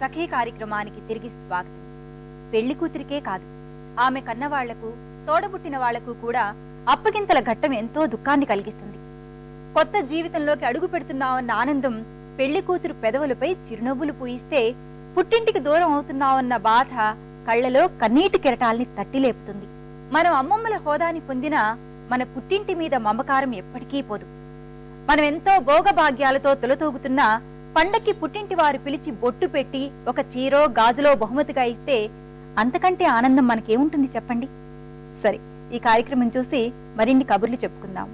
సఖీ కార్యక్రమానికి తిరిగి స్వాగతం. పెళ్ళి కూతురికే కాదు ఆమె కన్నవాళ్ళకు తోడబుట్టిన వాళ్ళకు కూడా అప్పగింతల ఘట్టం ఎంతో దుఃఖాన్ని కలిగిస్తుంది. కొత్త జీవితంలోకి అడుగు పెడుతున్నామన్న ఆనందం పెళ్ళి కూతురు పెదవులపై చిరునవ్వులు పూయిస్తే పుట్టింటికి దూరం అవుతున్నామన్న బాధ కళ్ళలో కన్నీటి కెరటాల్ని తట్టిలేపుతుంది మనం అమ్మమ్మల హోదాని పొందినా మన పుట్టింటి మీద మమకారం ఎప్పటికీ పోదు. మనం ఎంతో భోగభాగ్యాలతో తొలతూగుతున్నా పండక్కి పుట్టింటి వారు పిలిచి బొట్టు పెట్టి ఒక చీరో గాజులో బహుమతిగా ఇస్తే అంతకంటే ఆనందం మనకేముంటుంది చెప్పండి? సరే ఈ కార్యక్రమం చూసి మరిన్ని కబుర్లు చెప్పుకుందాం.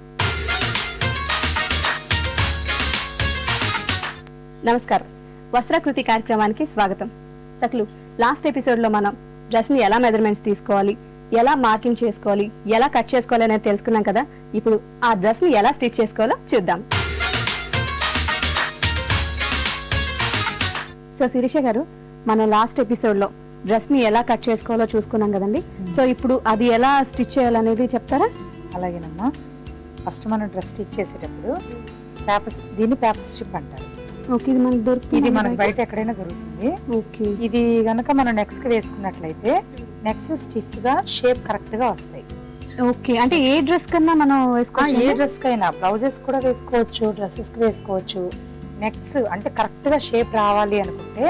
నమస్కారం. వస్త్రాకృతి కార్యక్రమానికి స్వాగతం. సకలు లాస్ట్ ఎపిసోడ్లో మనం డ్రెస్ని ఎలా మెజర్మెంట్స్ తీసుకోవాలి ఎలా మార్కింగ్ చేసుకోవాలి ఎలా కట్ చేసుకోవాలి అనేది తెలుసుకున్నాం కదా? ఇప్పుడు ఆ డ్రెస్ని ఎలా స్టిచ్ చేసుకోవాలో చూద్దాం. సో శిరీష గారు మన లాస్ట్ ఎపిసోడ్లో డ్రెస్ని ఎలా కట్ చేసుకోవాలో చూసుకున్నాం కదండి. సో ఇప్పుడు అది ఎలా స్టిచ్ చేయాలనేది చెప్తారా? అలాగేనమ్మా. ఫస్ట్ మనం డ్రెస్ స్టిచ్ చేసేటప్పుడు పేపర్ దీన్ని పేపర్ స్ట్రిప్ అంటారు. ఓకే ఇది మనకి దొరుకుతుంది ఇది మనకి బయట ఎక్కడైనా దొరుకుతుంది. ఓకే. ఇది గనక మనం నెక్స్ట్కి వేసుకున్నట్లయితే నెక్స్ట్ స్టిఫ్గా షేప్ కరెక్ట్గా వస్తాయి. ఓకే అంటే ఏ డ్రెస్ కన్నా మనం ఆ, ఏ వేసుకోవచ్చు డ్రెస్ కైనా బ్లౌజెస్ కూడా వేసుకోవచ్చు డ్రెస్సెస్కి వేసుకోవచ్చు. నెక్స్ట్ అంటే కరెక్ట్గా షేప్ రావాలి అనుకుంటే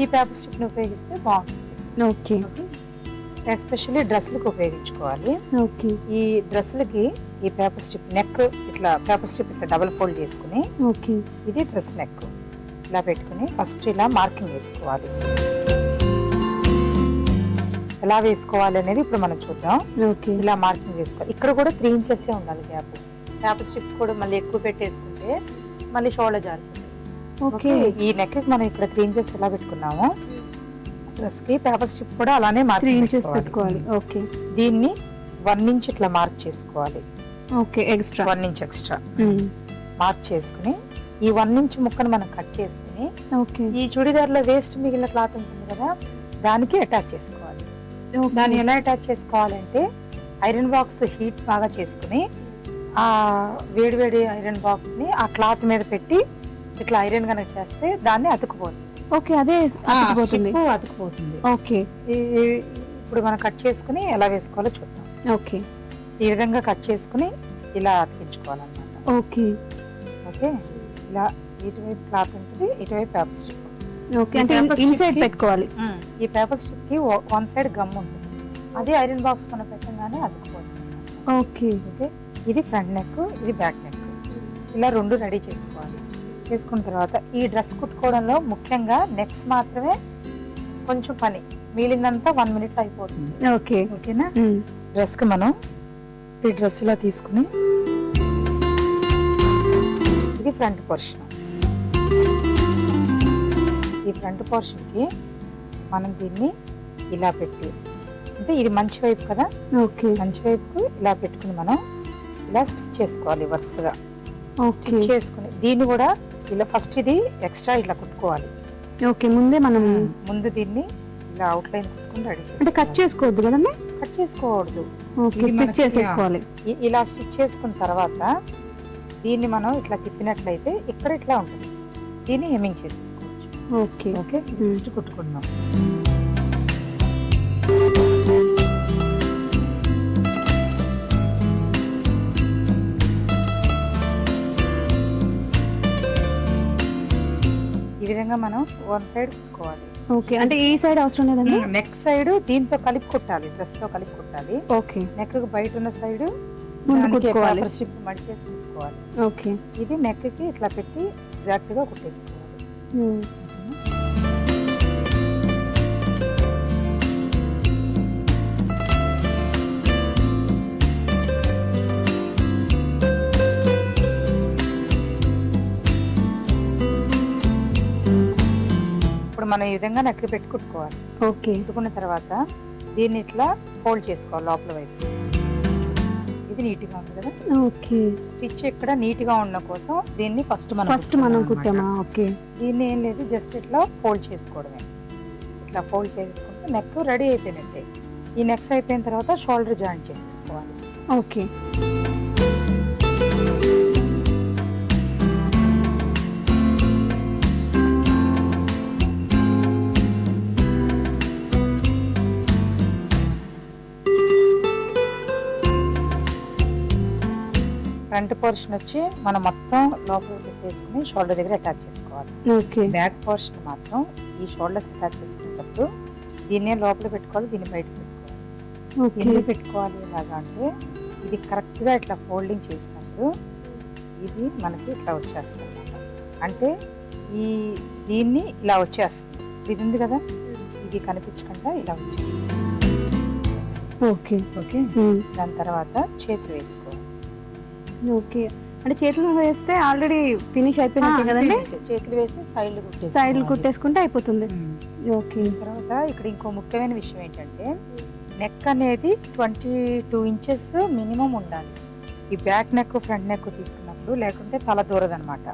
ఈ పేపర్ స్ట్రిప్ని ఉపయోగిస్తే బాగుంటుంది. ఓకే. ఎస్పెషల్లీ డ్రెస్లకు ఉపయోగించుకోవాలి. ఓకే. ఈ డ్రెస్సులకి ఈ పేపర్ స్ట్రిప్ నెక్ ఇట్లా పేపర్ స్ట్రిప్ ఇట్లా డబుల్ ఫోల్డ్ చేసుకుని ఓకే. ఇది డ్రెస్ నెక్. ఇలా పెట్టుకుని ఫస్ట్ ఇలా మార్కింగ్ వేసుకోవాలి. ఎలా వేసుకోవాలి అనేది ఇప్పుడు మనం చూద్దాం. ఓకే. ఇలా మార్కింగ్ వేసుకోవాలి. ఇక్కడ కూడా త్రీ ఇంచెస్ ఉండాలి గ్యాప్. పేపర్ స్ట్రిప్ కూడా మళ్ళీ ఎక్కువ పెట్టేసుకుంటే మళ్ళీ షోల్డర్ జారుతుంది ఓకే. ఈ నెక్ మనం ఇక్కడ త్రీ ఇంచెస్ ఎలా పెట్టుకున్నామో డ్రెస్కి పేపర్ స్ట్రిప్ కూడా అలానే త్రీ మార్కింగ్ ఇంచెస్ పెట్టుకోవాలి. ఓకే. దీన్ని వన్ ఇంచ్ ఇట్లా మార్క్ చేసుకోవాలి. Okay extra. One inch extra. Mark చేసుకుని ఈ వన్ ఇంచ్ ముక్కను మనం కట్ చేసుకుని ఓకే. ఈ చుడిదార్లో వేస్ట్ మిగిలిన క్లాత్ ఉంటుంది కదా దానికి అటాచ్ చేసుకోవాలి. దాన్ని ఎలా అటాచ్ చేసుకోవాలంటే ఐరన్ బాక్స్ హీట్ బాగా చేసుకుని ఆ వేడి వేడి ఐరన్ బాక్స్ని ఆ క్లాత్ మీద పెట్టి ఇట్లా ఐరన్ కనుక చేస్తే దాన్ని అతుకుపోతుంది. ఓకే అదే అతుకుపోతుంది. అతుకుపోతుంది. ఓకే. ఇప్పుడు మనం కట్ చేసుకుని ఎలా వేసుకోవాలో చూద్దాం. ఓకే. ఈ విధంగా కట్ చేసుకుని ఇలా అతికించుకోవాలన్నమాట. ఓకే. ఓకే? ఇలా ఇటువైపు క్లాత్ ఉంటుంది ఇటువైపు పేపర్ స్ట్రిప్. ఓకే అంటే ఇన్సైడ్ పెట్టుకోవాలి. ఈ పేపర్ స్ట్రిప్కి వన్ సైడ్ గమ్ ఉంటుంది. అదే ఐరన్ బాక్స్ మనం పెట్టంగానే అతుకుపోతుంది. ఓకే. ఓకే? ఇది ఫ్రంట్ నెక్ ఇది బ్యాక్ నెక్. ఇలా రెండు రెడీ చేసుకోవాలి. చేసుకున్న తర్వాత ఈ డ్రెస్ కుట్టుకోవడంలో ముఖ్యంగా నెక్స్ మాత్రమే కొంచెం పని. మిగిలిందంతా వన్ మినిట్ అయిపోతుంది. ఓకే. ఓకేనా? డ్రెస్కి మనం ఈ డ్రెస్ ఇలా తీసుకుని ఇది ఫ్రంట్ పోర్షన్ ఈ ఫ్రంట్ పోర్షన్కి మనం దీన్ని ఇలా పెట్టి అంటే ఇది మంచి వైపు కదా? ఓకే. మంచి వైపుకు ఇలా పెట్టుకుని మనం ఇలా స్టిచ్ చేసుకోవాలి వరుసగా. స్టిచ్ చేసుకుని దీన్ని కూడా ఇలా ఫస్ట్ ఇది ఎక్స్ట్రా ఇలా కుట్టుకోవాలి. ఓకే ముందే మనం ముందు దీన్ని ఇలా అవుట్ లైన్ కుట్టుకుని రెడీ అంటే కట్ చేసుకోవద్దు కదండి? కట్ చేసుకోకూడదు ఓకే స్టిచ్ చేసేసుకోవాలి. ఇ- ఇలా స్టిచ్ చేసుకున్న తర్వాత దీన్ని మనం ఇట్లా తిప్పినట్లయితే ఇక్కడ ఇట్లా ఉంటుంది. దీన్ని హెమ్మింగ్ చేసేసుకోవచ్చు. Okay okay. నెక్స్ట్ కుట్టుకుందాం విధంగా మనం వన్ సైడ్ కుట్టుకోవాలి. ఓకే అంటే ఈ సైడ్ అవసరం లేదండి? నెక్ సైడ్ దీంతో కలిపి కుట్టాలి డ్రెస్తో కలిపి కుట్టాలి. ఓకే. నెక్ బయట ఉన్న సైడ్ కుట్టుకోవాలి. మడిచేసి కుట్టుకోవాలి. ఓకే. ఇది నెక్కి ఇట్లా పెట్టి ఎగ్జాక్ట్గా కుట్టేసుకోవాలి. మనం ఈ విధంగా నెక్ పెట్టి కుట్టుకోవాలి. ఓకే. కుట్టుకున్న తర్వాత దీన్ని ఇట్లా ఫోల్డ్ చేసుకోవాలి లోపల వైపు. ఇది నీట్గా ఉంది కదా? ఓకే. స్టిచ్ ఇక్కడ నీట్గా ఉన్న కోసం దీన్ని ఫస్ట్ మనం ఫస్ట్ మనం కుట్టామా. ఓకే. దీన్ని ఏం లేదు జస్ట్ ఇట్లా ఫోల్డ్ చేసుకోవడమే. ఇట్లా ఫోల్డ్ చేసుకుంటే నెక్ రెడీ అయిపోయినట్టే. ఈ నెక్స్ అయిపోయిన తర్వాత షోల్డర్ జాయింట్ చేసేసుకోవాలి. ఓకే. ఫ్రంట్ పోర్షన్ వచ్చి మనం మొత్తం లోపల పెట్టేసుకుని షోల్డర్ దగ్గర అటాచ్ చేసుకోవాలి. ఓకే. బ్యాక్ పోర్షన్ మాత్రం ఈ షోల్డర్స్ అటాచ్ చేసుకునేటప్పుడు దీన్నే లోపల పెట్టుకోవాలి దీన్ని బయట పెట్టుకోవాలి. ఎందుకు పెట్టుకోవాలి ఇలాగా అంటే ఇది కరెక్ట్గా ఇట్లా ఫోల్డింగ్ చేసినప్పుడు ఇది మనకి ఇట్లా వచ్చేస్తుంది అంటే ఈ దీన్ని ఇలా వచ్చేస్తుంది. ఇది ఉంది కదా? ఇది కనిపించకుండా ఇలా వచ్చేస్తుంది. ఓకే. ఓకే. దాని తర్వాత చేతులు వేసుకోవాలి. ఓకే. అంటే చేతులు వేస్తే ఆల్రెడీ ఫినిష్ అయిపోయినట్టే కదండి. చేతులు వేసి సైడ్లు కుట్టేసి సైడ్లు కుట్టేసుకుంటే అయిపోతుంది. ఓకే. తర్వాత ఇక్కడ ఇంకో ముఖ్యమైన విషయం ఏంటంటే నెక్ అనేది ట్వంటీ టూ ఇంచెస్ మినిమం ఉండాలి. ఈ బ్యాక్ నెక్ ఫ్రంట్ నెక్ తీసుకున్నప్పుడు లేకుంటే తల దూరదనమాట.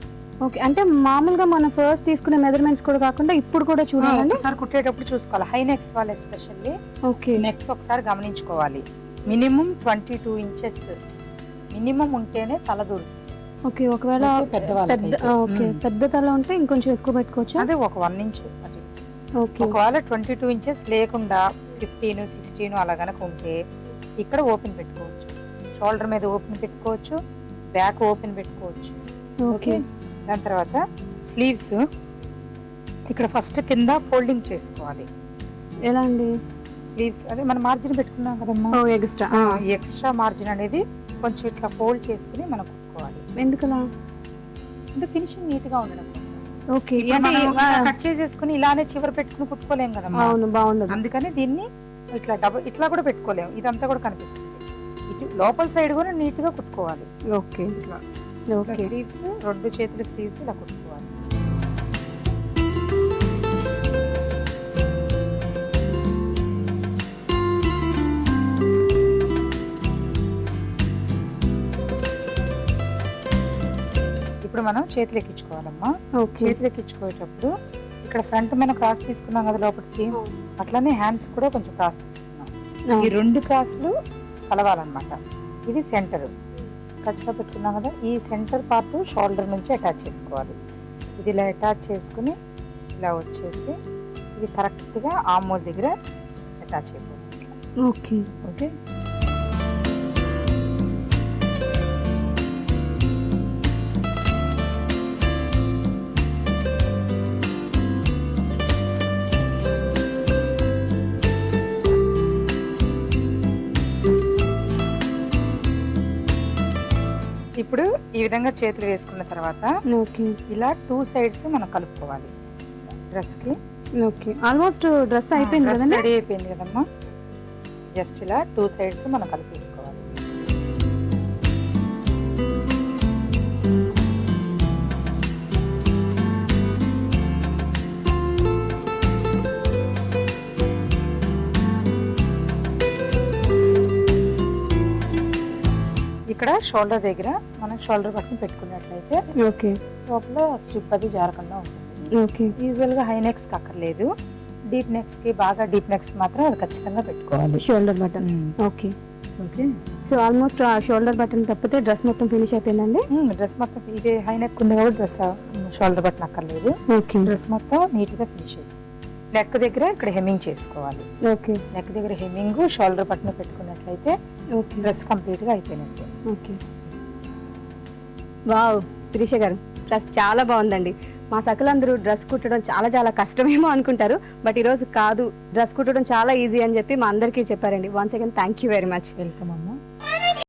ఓకే. అంటే మామూలుగా మనం ఫస్ట్ తీసుకునే మెజర్మెంట్స్ కూడా కాకుండా ఇప్పుడు కూడా చూడాలండి? ఒకసారి కుట్టేటప్పుడు చూసుకోవాలి. హై నెక్స్ వాళ్ళు ఎస్పెషల్లీ ఓకే. నెక్స్ ఒకసారి గమనించుకోవాలి. Minimum twenty two inches minimum ఉంటేనే తల దూరుతుంది ఓకే ఒకవేళ. పెద్ద ఓకే. పెద్ద తల ఉంటే ఇంకొంచెం ఎక్కువ పెట్టుకోవచ్చా? అదే ఒక వన్ ఇంచ్ ఓకే. ఒకవేళ ట్వంటీ టూ ఇంచెస్ లేకుండా ఫిఫ్టీన్ సిక్స్టీన్ అలా గనక ఉంటే ఇక్కడ ఓపెన్ పెట్టుకోవచ్చు. షోల్డర్ మీద ఓపెన్ పెట్టుకోవచ్చు బ్యాక్ ఓపెన్ పెట్టుకోవచ్చు. ఓకే. దాని తర్వాత స్లీవ్స్ ఇక్కడ ఫస్ట్ కింద ఫోల్డింగ్ చేసుకోవాలి. ఎలా అండి? స్లీవ్స్ అదే మనం మార్జిన్ పెట్టుకున్నాం కదమ్మా. ఎక్స్ట్రా ఎక్స్ట్రా మార్జిన్ అనేది కొంచెం ఇట్లా ఫోల్డ్ చేసుకుని మనం కుట్టుకోవాలి. ఎందుకలా? అంటే ఫినిషింగ్ నీట్గా ఉండడం కోసం. ఓకే కట్ చేసేసుకుని ఇలానే చివరి పెట్టుకుని కుట్టుకోలేం కదమ్మా అవును బాగుండదు. అందుకని దీన్ని ఇట్లా డబుల్ ఇట్లా కూడా పెట్టుకోలేము ఇదంతా కూడా కనిపిస్తుంది. ఇటు లోపల సైడ్ కూడా నీట్గా కుట్టుకోవాలి. ఓకే. ఇట్లా. స్లీవ్స్ రెండు చేతుల స్లీవ్స్ ఇలా కుట్టుకోవాలి. ఇప్పుడు మనం చేతులు ఎక్కించుకోవాలమ్మా చేతులు ఎక్కించుకునేటప్పుడు ఇక్కడ ఫ్రంట్ మనం క్రాస్ తీసుకున్నాం కదా లోపలికి అట్లానే హ్యాండ్స్ కూడా కొంచెం క్రాస్ తీసుకున్నాం. ఈ రెండు క్రాస్లు కలవాలన్నమాట. ఇది సెంటర్. ఖచ్చితంగా పెట్టుకున్నాం కదా ఈ సెంటర్ పార్ట్ షోల్డర్ నుంచి అటాచ్ చేసుకోవాలి. ఇది ఇలా అటాచ్ చేసుకుని ఇలా వచ్చేసి ఇది కరెక్ట్గా ఆమోల్ దగ్గర అటాచ్ అయిపోతుంది. ఓకే. ఓకే? విధంగా చేతులు వేసుకున్న తర్వాత ఓకే. ఇలా టూ సైడ్స్ మనం కలుపుకోవాలి. డ్రెస్కి ఓకే. ఆల్మోస్ట్ డ్రెస్ అయిపోయింది కదండి? రెడీ అయిపోయింది కదమ్మా. జస్ట్ ఇలా టూ సైడ్స్ మనం కలిపేసుకోవాలి. షోల్డర్ దగ్గర మనం షోల్డర్ పట్టుకుని పెట్టుకున్నట్లయితే ఓకే. లోపల స్ట్రిప్ అది జారకుండా ఉంటుంది. ఓకే. యూజువల్గా హై నెక్స్ అక్కర్లేదు. డీప్ నెక్స్కి బాగా డీప్ నెక్స్ మాత్రం అది ఖచ్చితంగా పెట్టుకోవాలి. Shoulder button okay. Okay so almost ఆ షోల్డర్ బటన్ తప్పితే డ్రెస్ మొత్తం ఫినిష్ అయిపోయిందండి? డ్రెస్ మొత్తం ఇది హై నెక్ ఉంది కాబట్టి డ్రెస్ షోల్డర్ బటన్ అక్కర్లేదు. ఓకే డ్రెస్ మొత్తం నీట్గా ఫినిష్ అయ్యింది నెక్ దగ్గర ఇక్కడ హెమ్మింగ్ చేసుకోవాలి. ఓకే. నెక్ దగ్గర హెమ్మింగ్ షోల్డర్ బటన్ పెట్టుకున్నట్లయితే ఓకే. డ్రెస్ కంప్లీట్గా అయిపోయినట్టు. ఓకే. వావ్ శిరీష గారు డ్రెస్ చాలా బాగుందండి. మా సకలందరూ డ్రెస్ కుట్టడం చాలా చాలా కష్టమేమో అనుకుంటారు బట్ ఈరోజు కాదు డ్రెస్ కుట్టడం చాలా ఈజీ అని చెప్పి మా అందరికీ చెప్పారండి. Once again thank you very much. Welcome అమ్మ.